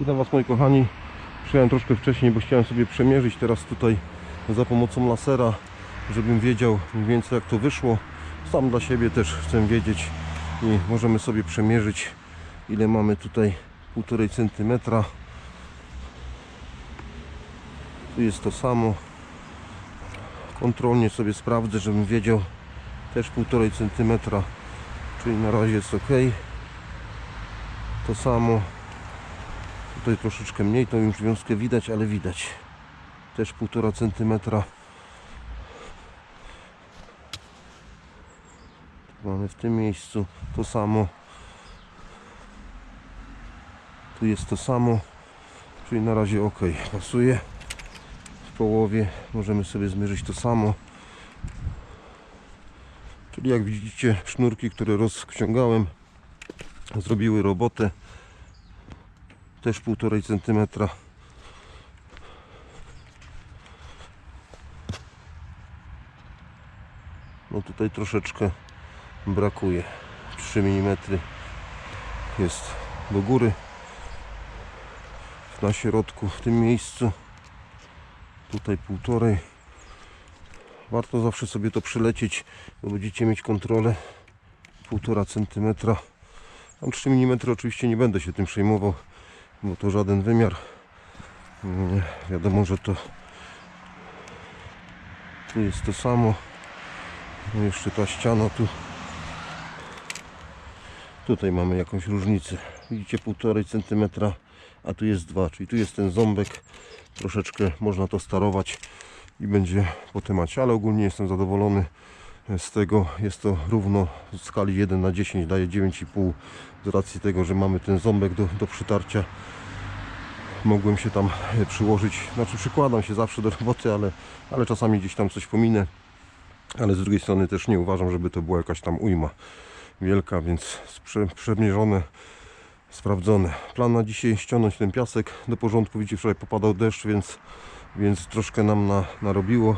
Witam Was moi kochani. Przyjąłem troszkę wcześniej, bo chciałem sobie przemierzyć teraz tutaj za pomocą lasera, żebym wiedział mniej więcej jak to wyszło. Sam dla siebie też chcę wiedzieć i możemy sobie przemierzyć ile mamy tutaj 1,5 cm. Tu jest to samo. Kontrolnie sobie sprawdzę, żebym wiedział też 1,5 cm, czyli na razie jest ok. To samo. Tutaj troszeczkę mniej, tą już wiązkę widać, ale widać. Też 1,5 cm. Mamy w tym miejscu to samo. Tu jest to samo. Czyli na razie ok. Pasuje. W połowie możemy sobie zmierzyć to samo. Czyli jak widzicie sznurki, które rozciągałem zrobiły robotę też 1,5 cm no tutaj troszeczkę brakuje. 3 mm jest do góry. Na środku w tym miejscu. Tutaj półtorej. Warto zawsze sobie to przylecieć bo będziecie mieć kontrolę. 1,5 cm tam 3 mm oczywiście nie będę się tym przejmował bo to żaden wymiar. Nie, wiadomo, że to jest to samo. Jeszcze ta ściana tu. Tutaj mamy jakąś różnicę. Widzicie 1,5 cm a tu jest 2 czyli tu jest ten ząbek. Troszeczkę można to starować i będzie po temacie ale ogólnie jestem zadowolony z tego jest to równo w skali 1 na 10 daje 9,5 z racji tego, że mamy ten ząbek do, do przytarcia mogłem się tam e, przyłożyć znaczy przykładam się zawsze do roboty, ale, ale czasami gdzieś tam coś pominę ale z drugiej strony też nie uważam, żeby to była jakaś tam ujma wielka, więc przemierzone sprawdzone. Plan na dzisiaj ściągnąć ten piasek do porządku. Widzicie, wczoraj popadał deszcz, więc, więc troszkę nam na, narobiło.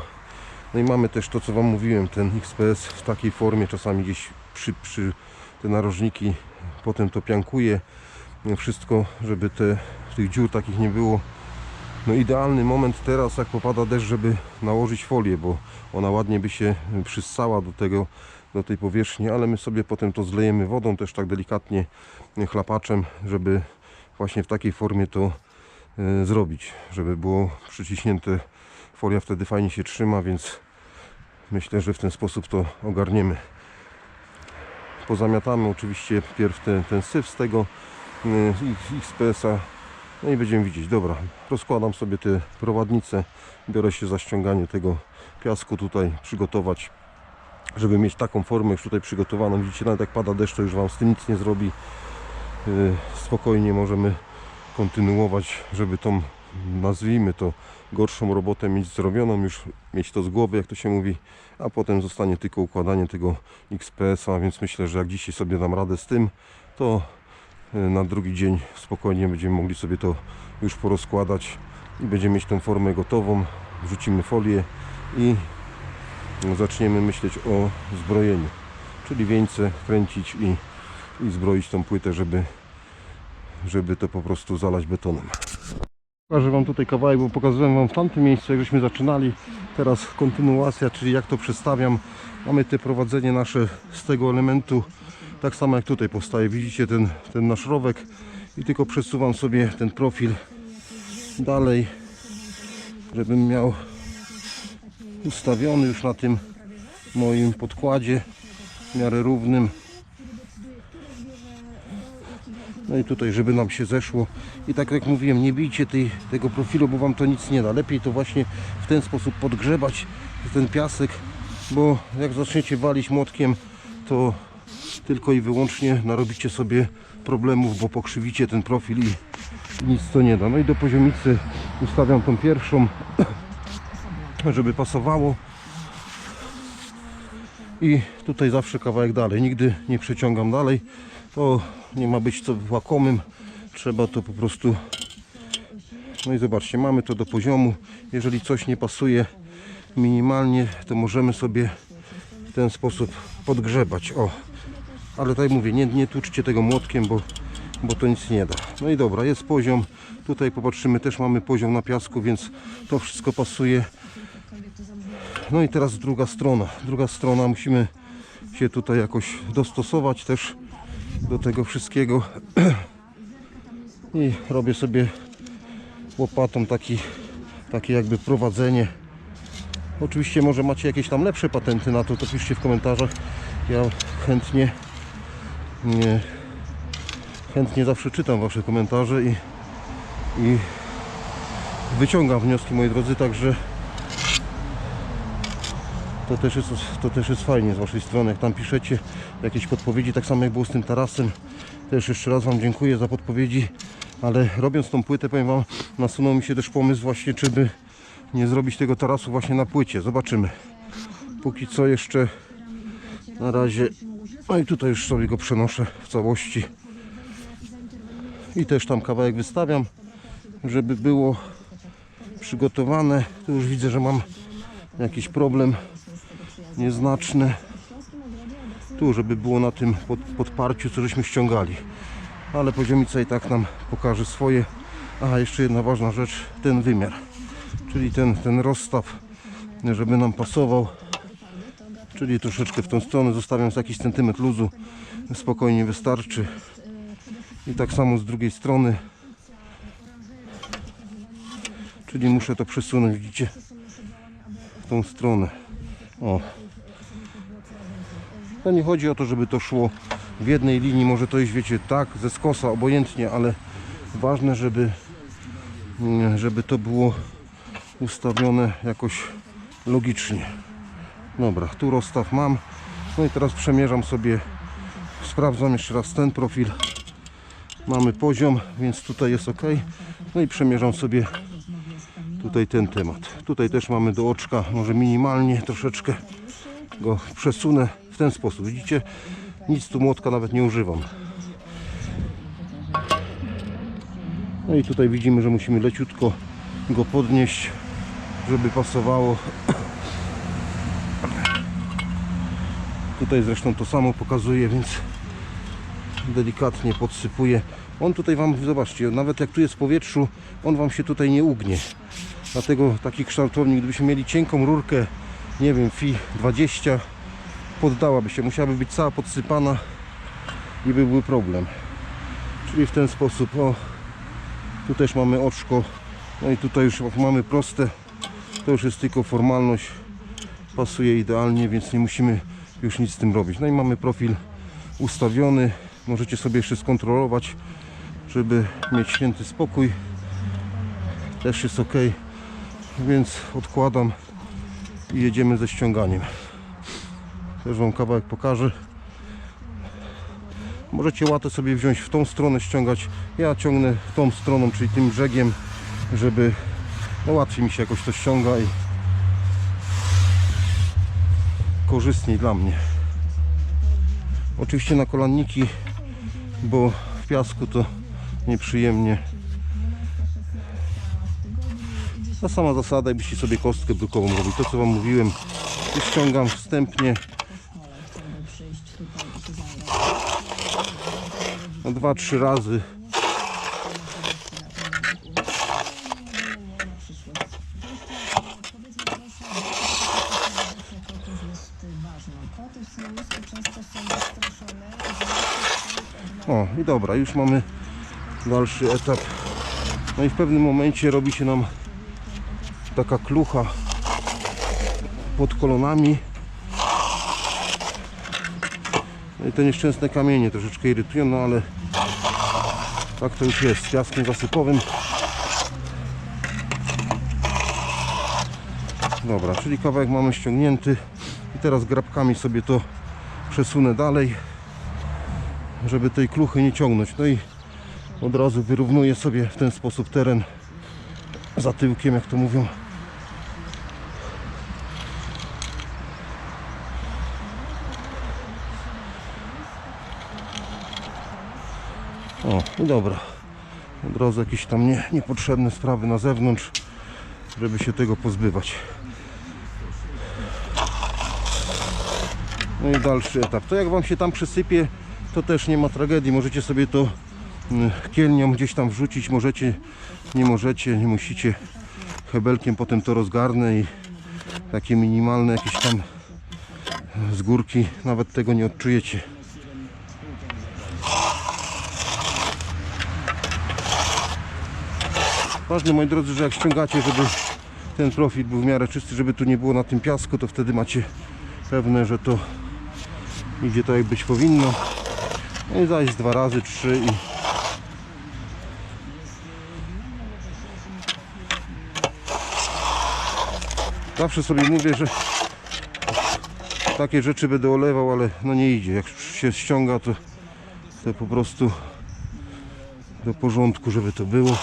No i mamy też to, co Wam mówiłem, ten XPS w takiej formie, czasami gdzieś przy, przy te narożniki, potem to piankuje. Wszystko, żeby te, tych dziur takich nie było. No idealny moment teraz, jak popada deszcz, żeby nałożyć folię, bo ona ładnie by się przyssała do tego, do tej powierzchni, ale my sobie potem to zlejemy wodą, też tak delikatnie chlapaczem, żeby właśnie w takiej formie to e, zrobić, żeby było przyciśnięte. Folia wtedy fajnie się trzyma, więc myślę, że w ten sposób to ogarniemy. Pozamiatamy oczywiście pierw ten, ten syf z tego y, XPS-a no i będziemy widzieć. Dobra, rozkładam sobie te prowadnice, biorę się za ściąganie tego piasku tutaj, przygotować, żeby mieć taką formę już tutaj przygotowaną. Widzicie, nawet jak pada deszcz, to już Wam z tym nic nie zrobi. Y, Spokojnie możemy kontynuować, żeby tą, nazwijmy to, gorszą robotę mieć zrobioną, już mieć to z głowy, jak to się mówi, a potem zostanie tylko układanie tego XPS-a, więc myślę, że jak dzisiaj sobie dam radę z tym, to y, na drugi dzień spokojnie będziemy mogli sobie to już porozkładać i będziemy mieć tą formę gotową, wrzucimy folię i zaczniemy myśleć o zbrojeniu, czyli wieńce kręcić i, i zbroić tą płytę, żeby, żeby to po prostu zalać betonem. Pokażę Wam tutaj kawałek, bo pokazałem Wam w tamtym miejscu, jak żeśmy zaczynali. Teraz kontynuacja, czyli jak to przestawiam. Mamy te prowadzenie nasze z tego elementu, tak samo jak tutaj powstaje. Widzicie ten, ten nasz rowek i tylko przesuwam sobie ten profil dalej, żebym miał ustawiony już na tym moim podkładzie w miarę równym. No i tutaj, żeby nam się zeszło. I tak jak mówiłem, nie bijcie tej, tego profilu, bo Wam to nic nie da. Lepiej to właśnie w ten sposób podgrzebać ten piasek, bo jak zaczniecie walić młotkiem, to tylko i wyłącznie narobicie sobie problemów, bo pokrzywicie ten profil i nic to nie da. No i do poziomicy ustawiam tą pierwszą, żeby pasowało. I tutaj zawsze kawałek dalej. Nigdy nie przeciągam dalej. To nie ma być co łakomym. Trzeba to po prostu. No i zobaczcie, mamy to do poziomu. Jeżeli coś nie pasuje minimalnie, to możemy sobie w ten sposób podgrzebać. O, ale tak mówię, nie, nie tłuczcie tego młotkiem, bo bo to nic nie da. No i dobra, jest poziom. Tutaj popatrzymy, też mamy poziom na piasku, więc to wszystko pasuje. No i teraz druga strona. Druga strona musimy się tutaj jakoś dostosować też do tego wszystkiego. I robię sobie łopatą taki, takie jakby prowadzenie. Oczywiście może macie jakieś tam lepsze patenty na to, to piszcie w komentarzach. Ja chętnie nie, chętnie zawsze czytam Wasze komentarze i, i wyciągam wnioski moi drodzy, także to też, jest, to też jest fajnie z Waszej strony, jak tam piszecie jakieś podpowiedzi, tak samo jak było z tym tarasem. Też jeszcze raz Wam dziękuję za podpowiedzi, ale robiąc tą płytę, powiem Wam, nasunął mi się też pomysł właśnie, czy by nie zrobić tego tarasu właśnie na płycie. Zobaczymy. Póki co jeszcze na razie, no i tutaj już sobie go przenoszę w całości. I też tam kawałek wystawiam, żeby było przygotowane. Tu już widzę, że mam jakiś problem nieznaczny. Tu, żeby było na tym pod, podparciu, co żeśmy ściągali. Ale poziomica i tak nam pokaże swoje. Aha, jeszcze jedna ważna rzecz, ten wymiar. Czyli ten, ten rozstaw, żeby nam pasował. Czyli troszeczkę w tą stronę zostawiam z jakiś centymetr luzu. Spokojnie wystarczy. I tak samo z drugiej strony. Czyli muszę to przesunąć, widzicie? W tą stronę. O. To nie chodzi o to, żeby to szło w jednej linii. Może to iść, wiecie, tak, ze skosa, obojętnie, ale ważne, żeby, mm, żeby to było ustawione jakoś logicznie. Dobra, tu rozstaw mam. No i teraz przemierzam sobie, sprawdzam jeszcze raz ten profil. Mamy poziom, więc tutaj jest ok. No i przemierzam sobie tutaj ten temat. Tutaj też mamy do oczka, może minimalnie troszeczkę go przesunę w ten sposób. Widzicie, nic tu młotka nawet nie używam. No i tutaj widzimy, że musimy leciutko go podnieść, żeby pasowało. Tutaj zresztą to samo pokazuje, więc delikatnie podsypuję. On tutaj Wam, zobaczcie, nawet jak tu jest w powietrzu, on Wam się tutaj nie ugnie. Dlatego taki kształtownik, gdybyśmy mieli cienką rurkę, nie wiem, FI 20, poddałaby się, musiałaby być cała podsypana i by był problem. Czyli w ten sposób, o, tu też mamy oczko, no i tutaj już mamy proste, to już jest tylko formalność, pasuje idealnie, więc nie musimy już nic z tym robić. No i mamy profil ustawiony, możecie sobie jeszcze skontrolować, żeby mieć święty spokój. Też jest ok, więc odkładam i jedziemy ze ściąganiem. Też Wam kawałek pokażę. Możecie łatę sobie wziąć w tą stronę, ściągać. Ja ciągnę tą stroną, czyli tym brzegiem, żeby no łatwiej mi się jakoś to ściąga i korzystniej dla mnie. Oczywiście na kolanniki, bo w piasku to nieprzyjemnie. Ta sama zasada, jakbyście sobie kostkę brukową robili. To co Wam mówiłem, ściągam wstępnie na dwa, trzy razy. O i dobra, już mamy dalszy etap. No i w pewnym momencie robi się nam taka klucha pod kolonami. No i te nieszczęsne kamienie troszeczkę irytują, no ale tak to już jest, z piaskiem zasypowym. Dobra, czyli kawałek mamy ściągnięty i teraz grabkami sobie to przesunę dalej, żeby tej kluchy nie ciągnąć. No i od razu wyrównuję sobie w ten sposób teren za tyłkiem, jak to mówią. O, i dobra. Od razu jakieś tam nie, niepotrzebne sprawy na zewnątrz, żeby się tego pozbywać. No i dalszy etap. To jak Wam się tam przysypie, to też nie ma tragedii. Możecie sobie to mm, kielnią gdzieś tam wrzucić. Możecie, nie możecie, nie musicie. Hebelkiem potem to rozgarnę i takie minimalne jakieś tam z górki nawet tego nie odczujecie. Ważne moi drodzy, że jak ściągacie, żeby ten profil był w miarę czysty, żeby tu nie było na tym piasku, to wtedy macie pewne, że to idzie tak jak być powinno. No i zajść dwa razy, trzy i zawsze sobie mówię, że takie rzeczy będę olewał, ale no nie idzie. Jak się ściąga, to, to po prostu do porządku, żeby to było.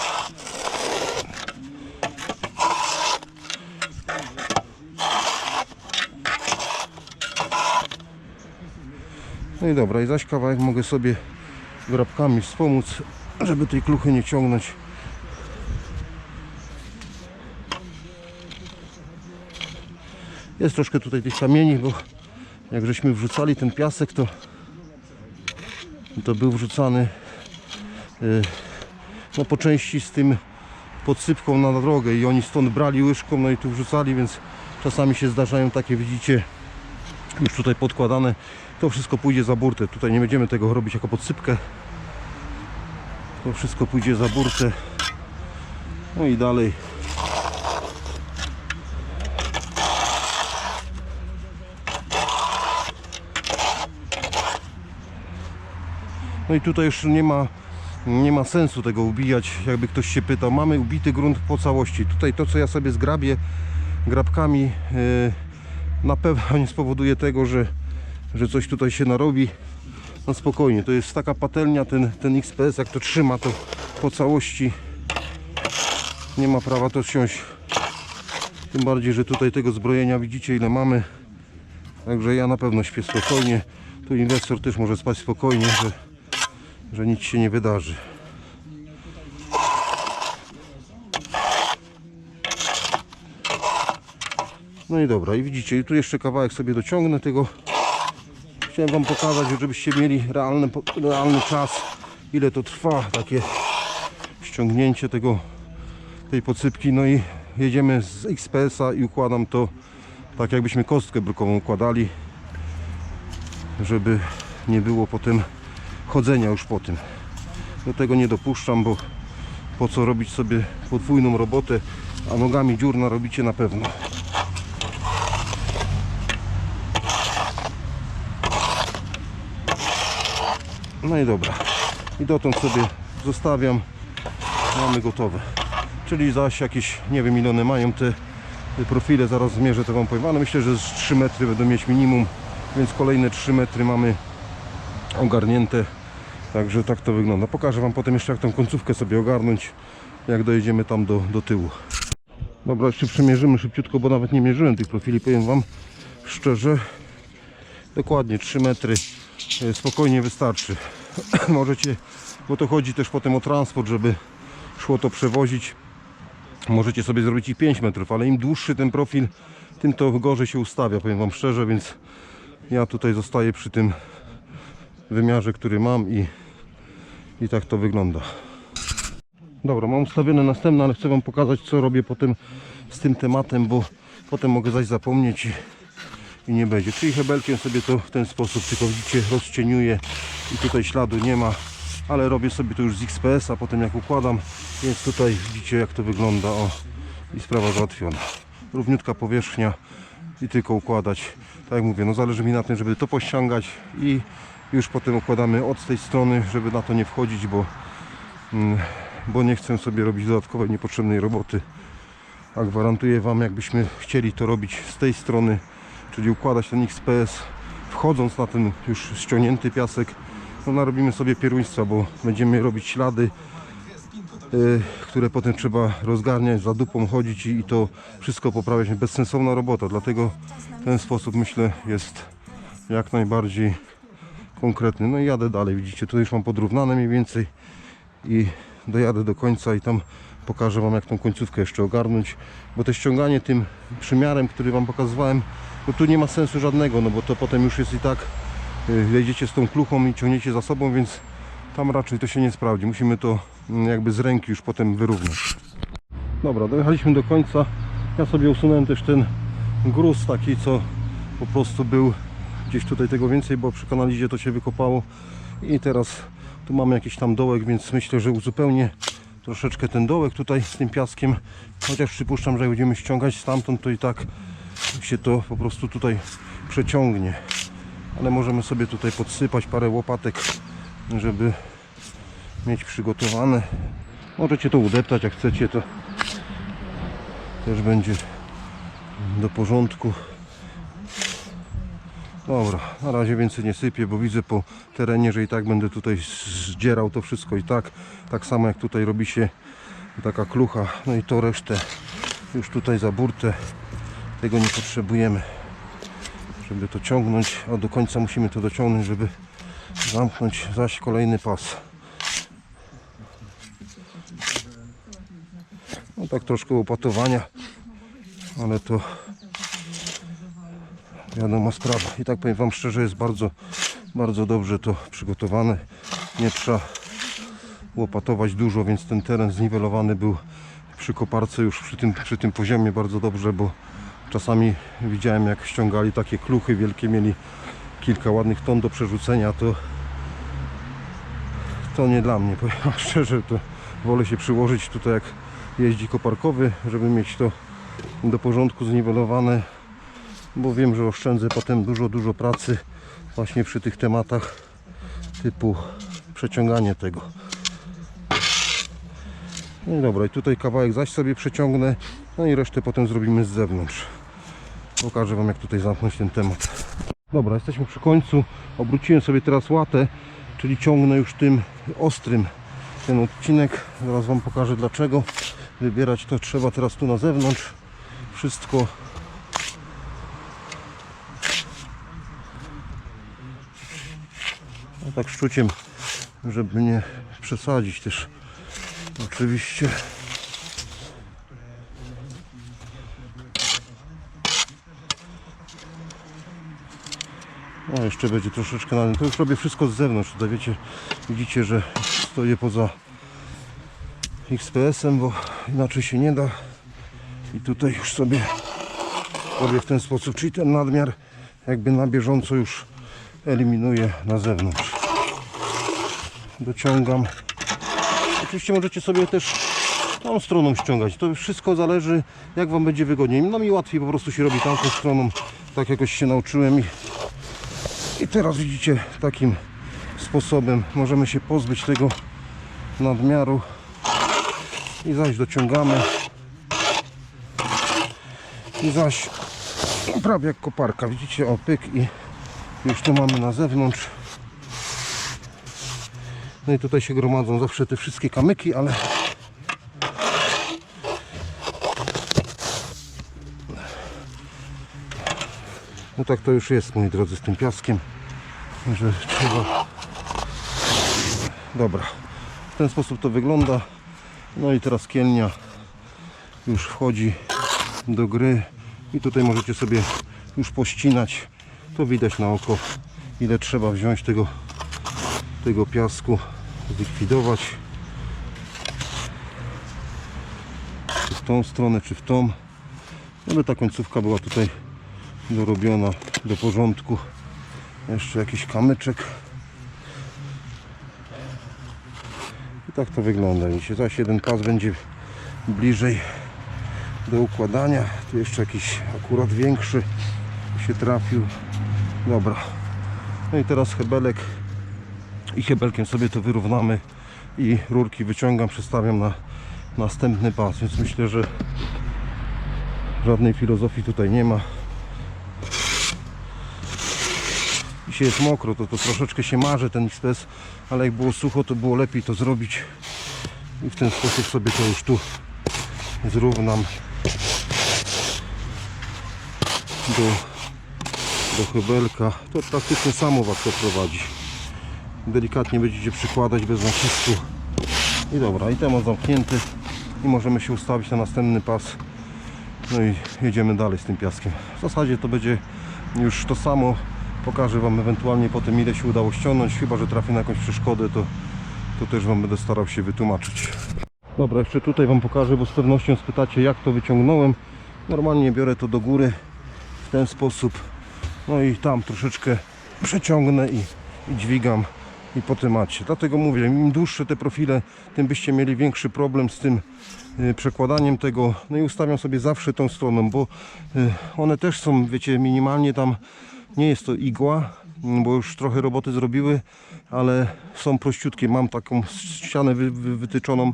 No i dobra, i zaś kawałek mogę sobie grabkami wspomóc, żeby tej kluchy nie ciągnąć. Jest troszkę tutaj tych kamieni, bo jak żeśmy wrzucali ten piasek, to, to był wrzucany y, no po części z tym podsypką na drogę i oni stąd brali łyżką, no i tu wrzucali, więc czasami się zdarzają takie, widzicie, już tutaj podkładane. To wszystko pójdzie za burtę. Tutaj nie będziemy tego robić jako podsypkę. To wszystko pójdzie za burtę. No i dalej. No i tutaj już nie ma, nie ma sensu tego ubijać, jakby ktoś się pytał. Mamy ubity grunt po całości. Tutaj to, co ja sobie zgrabię grabkami, yy, na pewno nie spowoduje tego, że, że coś tutaj się narobi. No spokojnie, to jest taka patelnia, ten, ten XPS, jak to trzyma, to po całości nie ma prawa to ściąć. Tym bardziej, że tutaj tego zbrojenia widzicie ile mamy. Także ja na pewno śpię spokojnie. Tu inwestor też może spać spokojnie, że, że nic się nie wydarzy. No i dobra, i widzicie, tu jeszcze kawałek sobie dociągnę tego. Chciałem Wam pokazać, żebyście mieli realny, realny czas, ile to trwa, takie ściągnięcie tego, tej podsypki. No i jedziemy z XPS-a i układam to tak jakbyśmy kostkę brukową układali, żeby nie było potem chodzenia już po tym. Do tego nie dopuszczam, bo po co robić sobie podwójną robotę, a nogami dziur narobicie na pewno. No i dobra. I dotąd sobie zostawiam. Mamy gotowe. Czyli zaś jakieś, nie wiem ile one mają te profile, zaraz zmierzę to Wam powiem, ale myślę, że z 3 metry będą mieć minimum, więc kolejne 3 metry mamy ogarnięte. Także tak to wygląda. Pokażę Wam potem jeszcze jak tą końcówkę sobie ogarnąć, jak dojedziemy tam do, do tyłu. Dobra, jeszcze przemierzymy szybciutko, bo nawet nie mierzyłem tych profili, powiem Wam szczerze. Dokładnie 3 metry spokojnie wystarczy. Możecie, bo to chodzi też potem o transport, żeby szło to przewozić. Możecie sobie zrobić i 5 metrów, ale im dłuższy ten profil, tym to gorzej się ustawia, powiem Wam szczerze, więc ja tutaj zostaję przy tym wymiarze, który mam i, i tak to wygląda. Dobra, mam ustawione następne, ale chcę Wam pokazać, co robię potem z tym tematem, bo potem mogę zaś zapomnieć i, i nie będzie. Czyli hebelkiem sobie to w ten sposób, tylko widzicie, rozcieniuję i tutaj śladu nie ma, ale robię sobie to już z XPS, a potem jak układam, więc tutaj widzicie jak to wygląda, o i sprawa załatwiona. Równiutka powierzchnia i tylko układać. Tak jak mówię, no zależy mi na tym, żeby to pościągać i już potem układamy od tej strony, żeby na to nie wchodzić, bo, mm, bo nie chcę sobie robić dodatkowej niepotrzebnej roboty. A gwarantuję Wam, jakbyśmy chcieli to robić z tej strony, czyli układać ten XPS, wchodząc na ten już ściągnięty piasek, no narobimy sobie pieruństwa, bo będziemy robić ślady, y, które potem trzeba rozgarniać, za dupą chodzić i, i to wszystko poprawiać. Bezsensowna robota, dlatego ten sposób myślę jest jak najbardziej konkretny. No i jadę dalej, widzicie, tu już mam podrównane mniej więcej i dojadę do końca i tam pokażę Wam jak tą końcówkę jeszcze ogarnąć, bo to ściąganie tym przymiarem, który Wam pokazywałem, tu nie ma sensu żadnego, no bo to potem już jest i tak y, jedziecie z tą kluchą i ciągniecie za sobą, więc tam raczej to się nie sprawdzi. Musimy to mm, jakby z ręki już potem wyrównać. Dobra, dojechaliśmy do końca. Ja sobie usunąłem też ten gruz taki, co po prostu był gdzieś tutaj tego więcej, bo przy kanalizie to się wykopało. I teraz tu mamy jakiś tam dołek, więc myślę, że uzupełnię troszeczkę ten dołek tutaj z tym piaskiem. Chociaż przypuszczam, że jak będziemy ściągać stamtąd, to i tak się to po prostu tutaj przeciągnie. Ale możemy sobie tutaj podsypać parę łopatek, żeby mieć przygotowane. Możecie to udeptać, jak chcecie, to też będzie do porządku. Dobra, na razie więcej nie sypię, bo widzę po terenie, że i tak będę tutaj zdzierał to wszystko i tak, tak samo jak tutaj robi się taka klucha, no i to resztę już tutaj za burtę, tego nie potrzebujemy, żeby to ciągnąć, a do końca musimy to dociągnąć, żeby zamknąć zaś kolejny pas. No tak troszkę opatowania, ale to wiadoma sprawa. I tak powiem Wam szczerze, jest bardzo, bardzo dobrze to przygotowane. Nie trzeba łopatować dużo, więc ten teren zniwelowany był przy koparce już przy tym, przy tym poziomie bardzo dobrze, bo czasami widziałem jak ściągali takie kluchy wielkie, mieli kilka ładnych ton do przerzucenia, to to nie dla mnie, powiem szczerze, to wolę się przyłożyć tutaj jak jeździ koparkowy, żeby mieć to do porządku zniwelowane, bo wiem, że oszczędzę potem dużo, dużo pracy właśnie przy tych tematach typu przeciąganie tego. No i dobra, i tutaj kawałek zaś sobie przeciągnę, no i resztę potem zrobimy z zewnątrz. Pokażę Wam jak tutaj zamknąć ten temat. Dobra, jesteśmy przy końcu. Obróciłem sobie teraz łatę, czyli ciągnę już tym ostrym ten odcinek. Zaraz Wam pokażę dlaczego. Wybierać to trzeba teraz tu na zewnątrz. Wszystko no tak szczuciem, żeby nie przesadzić też. Oczywiście. No jeszcze będzie troszeczkę na To już robię wszystko z zewnątrz. Tutaj wiecie, widzicie, że stoję poza XPS-em, bo inaczej się nie da. I tutaj już sobie robię w ten sposób, czyli ten nadmiar jakby na bieżąco już eliminuję na zewnątrz. Dociągam. Oczywiście możecie sobie też tą stroną ściągać. To wszystko zależy jak Wam będzie wygodniej. No mi łatwiej po prostu się robi tamtą stroną. Tak jakoś się nauczyłem i i teraz widzicie takim sposobem możemy się pozbyć tego nadmiaru i zaś dociągamy. I zaś prawie jak koparka. Widzicie o pyk i już to mamy na zewnątrz. No i tutaj się gromadzą zawsze te wszystkie kamyki ale No tak to już jest, moi drodzy, z tym piaskiem. Że trzeba... Dobra. W ten sposób to wygląda. No i teraz kielnia już wchodzi do gry. I tutaj możecie sobie już pościnać. To widać na oko, ile trzeba wziąć tego, tego piasku, zlikwidować. Czy w tą stronę, czy w tą. Żeby ta końcówka była tutaj dorobiona do porządku. Jeszcze jakiś kamyczek. I tak to wygląda. Dzisiaj zaś jeden pas będzie bliżej do układania. Tu jeszcze jakiś akurat większy się trafił. Dobra. No i teraz hebelek. I hebelkiem sobie to wyrównamy. I rurki wyciągam, przestawiam na następny pas. Więc myślę, że żadnej filozofii tutaj nie ma Dzisiaj jest mokro, to, to troszeczkę się marzy ten XPS, ale jak było sucho, to było lepiej to zrobić. I w ten sposób sobie to już tu zrównam do, do chybelka. To praktycznie samo Was to prowadzi. Delikatnie będziecie przykładać bez nacisku. I dobra, i temat zamknięty. I możemy się ustawić na następny pas. No i jedziemy dalej z tym piaskiem. W zasadzie to będzie już to samo Pokażę Wam ewentualnie potem ile się udało ściągnąć, chyba że trafię na jakąś przeszkodę, to to też Wam będę starał się wytłumaczyć. Dobra, jeszcze tutaj Wam pokażę, bo z pewnością spytacie jak to wyciągnąłem. Normalnie biorę to do góry w ten sposób. No i tam troszeczkę przeciągnę i, i dźwigam i potem macie. Dlatego mówię, im dłuższe te profile, tym byście mieli większy problem z tym y, przekładaniem tego. No i ustawiam sobie zawsze tą stroną, bo y, one też są, wiecie, minimalnie tam nie jest to igła, bo już trochę roboty zrobiły, ale są prościutkie. Mam taką ścianę wy, wy, wytyczoną,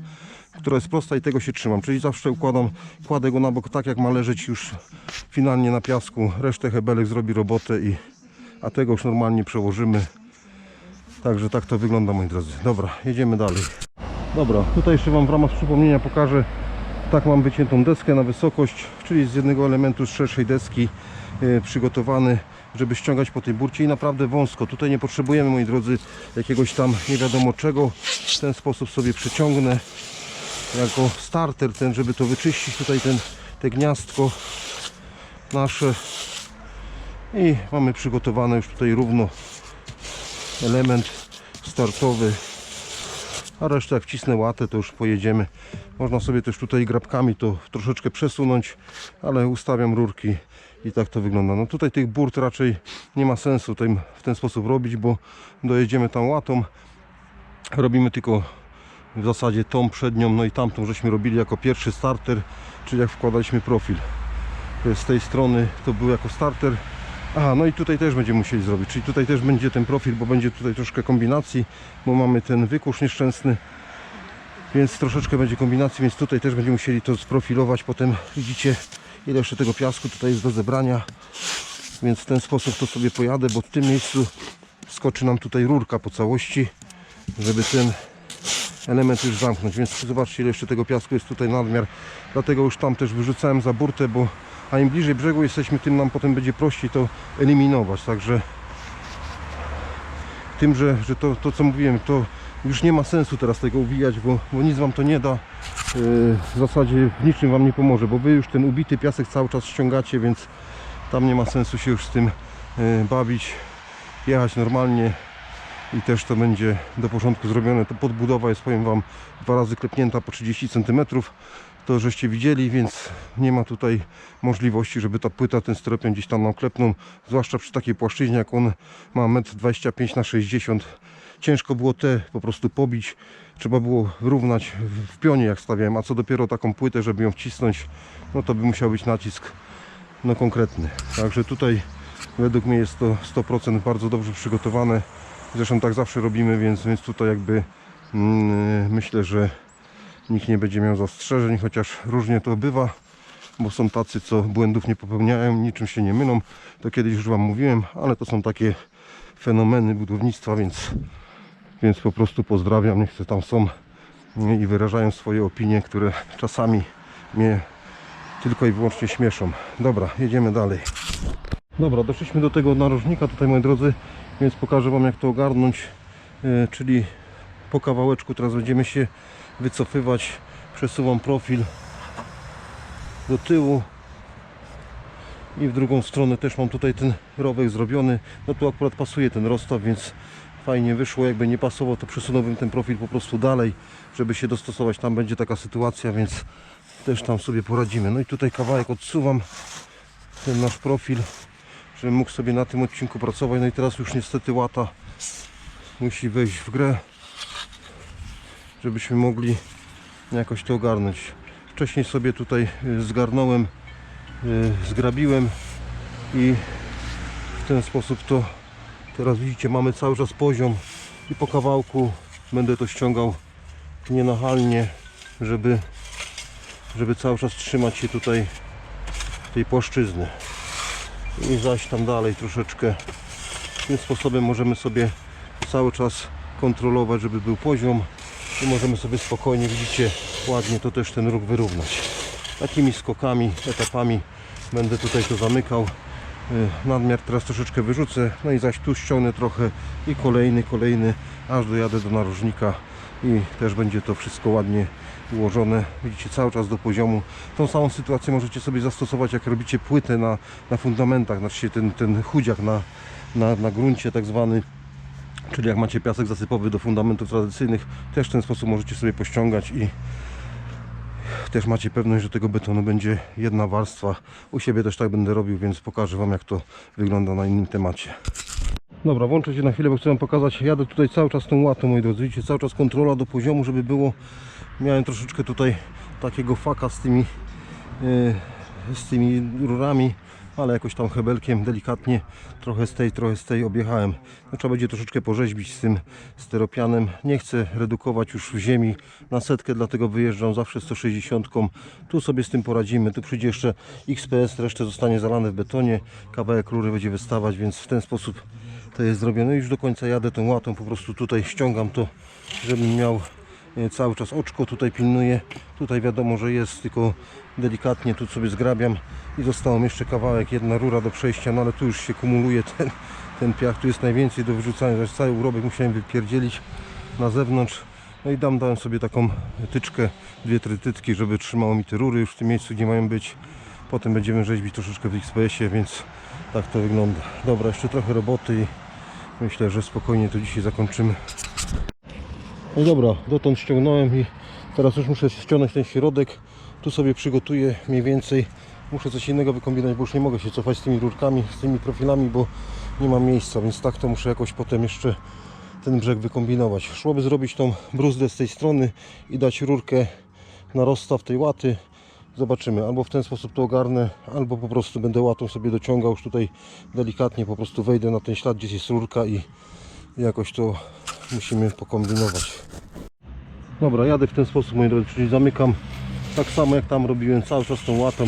która jest prosta i tego się trzymam. Czyli zawsze układam, kładę go na bok tak jak ma leżeć już finalnie na piasku. Resztę hebelek zrobi robotę i a tego już normalnie przełożymy. Także tak to wygląda moi drodzy. Dobra, jedziemy dalej. Dobra, tutaj jeszcze Wam w ramach przypomnienia pokażę. Tak mam wyciętą deskę na wysokość, czyli z jednego elementu z szerszej deski e, przygotowany, żeby ściągać po tej burcie i naprawdę wąsko. Tutaj nie potrzebujemy moi drodzy jakiegoś tam nie wiadomo czego. W ten sposób sobie przeciągnę jako starter ten, żeby to wyczyścić tutaj ten, te gniazdko nasze i mamy przygotowany już tutaj równo element startowy a resztę jak wcisnę łatę to już pojedziemy można sobie też tutaj grabkami to troszeczkę przesunąć ale ustawiam rurki i tak to wygląda. No tutaj tych burt raczej nie ma sensu tym, w ten sposób robić bo dojedziemy tam łatą. Robimy tylko w zasadzie tą przednią no i tamtą żeśmy robili jako pierwszy starter czyli jak wkładaliśmy profil. Z tej strony to był jako starter. Aha, no i tutaj też będziemy musieli zrobić, czyli tutaj też będzie ten profil, bo będzie tutaj troszkę kombinacji, bo mamy ten wykurz nieszczęsny, więc troszeczkę będzie kombinacji, więc tutaj też będziemy musieli to sprofilować, potem widzicie ile jeszcze tego piasku tutaj jest do zebrania, więc w ten sposób to sobie pojadę, bo w tym miejscu skoczy nam tutaj rurka po całości, żeby ten element już zamknąć, więc zobaczcie ile jeszcze tego piasku jest tutaj nadmiar, dlatego już tam też wyrzucałem za burtę, bo a im bliżej brzegu jesteśmy, tym nam potem będzie prościej to eliminować. Także tym, że, że to, to co mówiłem, to już nie ma sensu teraz tego uwijać, bo, bo nic Wam to nie da. Yy, w zasadzie niczym Wam nie pomoże, bo Wy już ten ubity piasek cały czas ściągacie, więc tam nie ma sensu się już z tym yy, bawić. Jechać normalnie i też to będzie do porządku zrobione. To podbudowa jest, powiem Wam, dwa razy klepnięta po 30 cm to żeście widzieli, więc nie ma tutaj możliwości, żeby ta płyta, ten styropian gdzieś tam nam klepnął, zwłaszcza przy takiej płaszczyźnie, jak on ma 1,25 m na 60 ciężko było te po prostu pobić. Trzeba było wyrównać w pionie jak stawiałem, a co dopiero taką płytę, żeby ją wcisnąć no to by musiał być nacisk no konkretny, także tutaj według mnie jest to 100% bardzo dobrze przygotowane. Zresztą tak zawsze robimy, więc, więc tutaj jakby mm, myślę, że nikt nie będzie miał zastrzeżeń, chociaż różnie to bywa, bo są tacy, co błędów nie popełniają, niczym się nie mylą. To kiedyś już Wam mówiłem, ale to są takie fenomeny budownictwa, więc, więc po prostu pozdrawiam, niech tam są i wyrażają swoje opinie, które czasami mnie tylko i wyłącznie śmieszą. Dobra, jedziemy dalej. Dobra, doszliśmy do tego narożnika tutaj, moi drodzy, więc pokażę Wam, jak to ogarnąć, yy, czyli po kawałeczku teraz będziemy się wycofywać przesuwam profil do tyłu i w drugą stronę też mam tutaj ten rowek zrobiony no tu akurat pasuje ten rozstaw więc fajnie wyszło jakby nie pasował to przesunąłbym ten profil po prostu dalej żeby się dostosować. Tam będzie taka sytuacja więc też tam sobie poradzimy. No i tutaj kawałek odsuwam ten nasz profil żebym mógł sobie na tym odcinku pracować. No i teraz już niestety łata musi wejść w grę żebyśmy mogli jakoś to ogarnąć. Wcześniej sobie tutaj y, zgarnąłem, y, zgrabiłem i w ten sposób to teraz widzicie mamy cały czas poziom i po kawałku będę to ściągał nienachalnie, żeby, żeby cały czas trzymać się tutaj tej płaszczyzny i zaś tam dalej troszeczkę tym sposobem możemy sobie cały czas kontrolować, żeby był poziom i możemy sobie spokojnie, widzicie, ładnie to też ten róg wyrównać. Takimi skokami, etapami będę tutaj to zamykał. Y, Nadmiar teraz troszeczkę wyrzucę, no i zaś tu ściągnę trochę i kolejny, kolejny, aż dojadę do narożnika i też będzie to wszystko ładnie ułożone. Widzicie, cały czas do poziomu. Tą samą sytuację możecie sobie zastosować, jak robicie płytę na, na fundamentach, znaczy ten, ten chudziak na, na, na gruncie tak zwany Czyli jak macie piasek zasypowy do fundamentów tradycyjnych, też w ten sposób możecie sobie pościągać i też macie pewność, że tego betonu będzie jedna warstwa. U siebie też tak będę robił, więc pokażę Wam jak to wygląda na innym temacie. Dobra, włączę się na chwilę, bo chcę Wam pokazać. Jadę tutaj cały czas tą łatą, moi drodzy. Widzicie, cały czas kontrola do poziomu, żeby było. Miałem troszeczkę tutaj takiego faka z tymi, yy, z tymi rurami, ale jakoś tam hebelkiem delikatnie trochę z tej, trochę z tej objechałem. No, trzeba będzie troszeczkę porzeźbić z tym steropianem. Nie chcę redukować już w ziemi na setkę, dlatego wyjeżdżam zawsze 160. Tu sobie z tym poradzimy. Tu przyjdzie jeszcze XPS, resztę zostanie zalane w betonie. Kawałek rury będzie wystawać, więc w ten sposób to jest zrobione. Już do końca jadę tą łatą, po prostu tutaj ściągam to, żebym miał cały czas oczko tutaj pilnuję. Tutaj wiadomo, że jest tylko delikatnie tu sobie zgrabiam i zostało mi jeszcze kawałek, jedna rura do przejścia, no ale tu już się kumuluje ten, ten piach, tu jest najwięcej do wyrzucania, że cały urobek musiałem wypierdzielić na zewnątrz. No i dam, dałem sobie taką tyczkę, dwie trytytki, żeby trzymało mi te rury już w tym miejscu, gdzie mają być. Potem będziemy rzeźbić troszeczkę w XPS-ie, więc tak to wygląda. Dobra, jeszcze trochę roboty i myślę, że spokojnie to dzisiaj zakończymy. No dobra, dotąd ściągnąłem i teraz już muszę ściągnąć ten środek. Tu sobie przygotuję mniej więcej. Muszę coś innego wykombinować, bo już nie mogę się cofać z tymi rurkami, z tymi profilami, bo nie mam miejsca, więc tak to muszę jakoś potem jeszcze ten brzeg wykombinować. Szłoby zrobić tą bruzdę z tej strony i dać rurkę na rozstaw tej łaty. Zobaczymy, albo w ten sposób to ogarnę, albo po prostu będę łatą sobie dociągał już tutaj delikatnie, po prostu wejdę na ten ślad, gdzie jest rurka i jakoś to musimy pokombinować. Dobra, jadę w ten sposób, moi drodzy, czyli zamykam tak samo jak tam robiłem cały czas tą łatą.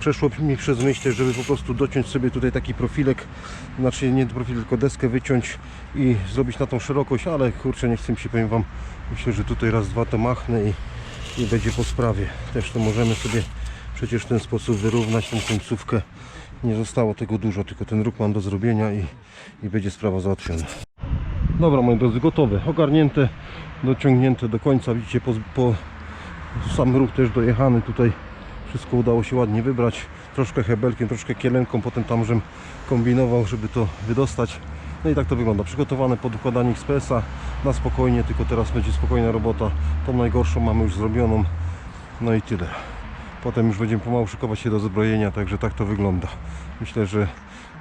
Przeszło mi przez myśl, żeby po prostu dociąć sobie tutaj taki profilek, znaczy nie profil, tylko deskę wyciąć i zrobić na tą szerokość, ale kurczę, nie chcę się, powiem Wam, myślę, że tutaj raz, dwa to machnę i, i będzie po sprawie. Też to możemy sobie przecież w ten sposób wyrównać tą końcówkę. Nie zostało tego dużo, tylko ten róg mam do zrobienia i, i będzie sprawa załatwiona. Dobra moi drodzy, gotowe, ogarnięte, dociągnięte do końca, widzicie po, po sam ruch też dojechany. Tutaj wszystko udało się ładnie wybrać. Troszkę hebelkiem, troszkę kielenką potem tam żem kombinował, żeby to wydostać. No i tak to wygląda, przygotowane pod układanie XPS-a na spokojnie, tylko teraz będzie spokojna robota. Tą najgorszą mamy już zrobioną. No i tyle. Potem już będziemy pomału szykować się do zbrojenia, także tak to wygląda. Myślę, że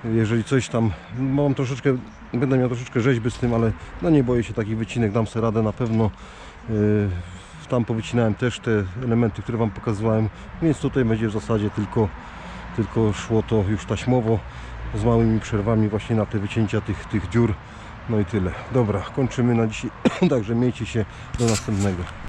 jeżeli coś tam, mam troszeczkę, będę miał troszeczkę rzeźby z tym, ale no nie boję się takich wycinek, dam sobie radę na pewno. Yy, tam powycinałem też te elementy, które Wam pokazywałem, więc tutaj będzie w zasadzie tylko, tylko szło to już taśmowo z małymi przerwami właśnie na te wycięcia tych, tych dziur. No i tyle. Dobra, kończymy na dzisiaj, także miejcie się do następnego.